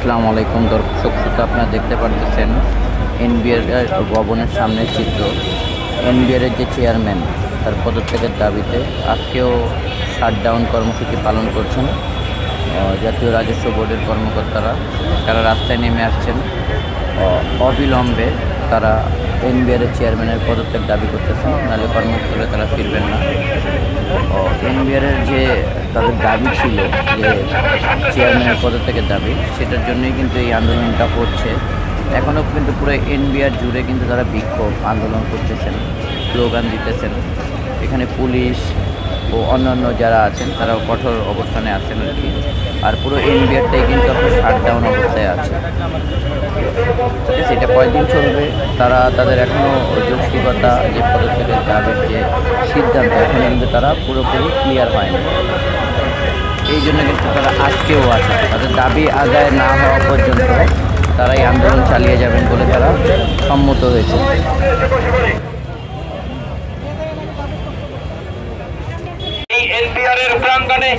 আসসালামু আলাইকুম, দর্শক শ্রোতা, আপনারা দেখতে পারতেছেন এনবিআর ভবনের সামনের চিত্র। এনবিআর যে চেয়ারম্যান তার পদত্যাগের দাবিতে আজকেও শাটডাউন কর্মসূচি পালন করছেন জাতীয় রাজস্ব বোর্ডের কর্মকর্তারা। তারা রাস্তায় নেমে আসছেন। অবিলম্বে তারা এনবিআর এর চেয়ারম্যানের পদত্যাগ দাবি করতেছেন, নাহলে কর্মস্থলে তারা ফিরবেন না। তাদের দাবি ছিল যে চেয়ারম্যানের পদত্যাগের দাবি। সেটার জন্যই কিন্তু এই আন্দোলনটা হচ্ছে। এখনও কিন্তু পুরো এনবিআর জুড়ে কিন্তু তারা বিক্ষোভ, আন্দোলন করতেছেন, স্লোগান দিতেছেন। এখানে পুলিশ ও অন্যান্য যারা আছেন, তারাও কঠোর অবস্থানে আছেন আর কি। আর পুরো এনবিআরটাই কিন্তু আপনার শাটডাউন অবস্থায় আছে। আছে, এটা কয়দিন চলবে? তারা তাদের এখনও যৌক্তিকতা যে পদক্ষেপের দাবির যে সিদ্ধান্ত, এখনও কিন্তু তারা পুরোপুরি ক্লিয়ার হয়নি। এই জন্য কিন্তু তারা আজকেও আছে। তাদের দাবি আদায় না হওয়া পর্যন্ত তারা এই আন্দোলন চালিয়ে যাবেন বলে তারা সম্মত হয়েছে। এই এনপিআর প্রাঙ্গণে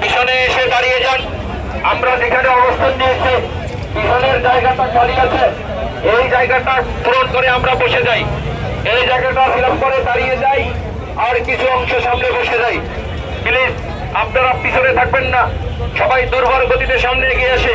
পিছনে এসে দাঁড়িয়ে যান। আমরা যেখানে অবস্থান নিয়েছি, পিছনের জায়গাটা খালি আছে। এই জায়গাটা পূরণ করে আমরা বসে যাই। এই জায়গাটা ফিল করে দাঁড়িয়ে যাই আর কিছু অংশ সামনে বসে যাই। প্লিজ আপনারা পিছনে থাকবেন না। সবাই দুর্বল গতিতে সামনে এগিয়ে আসে।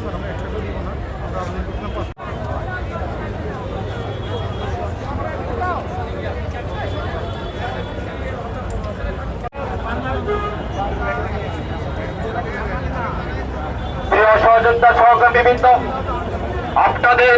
সহকর্মী বৃন্দ আপনাদের দৃষ্টি প্রিয় সহযোদ্ধা সহকর্মী বৃন্দ আপনাদের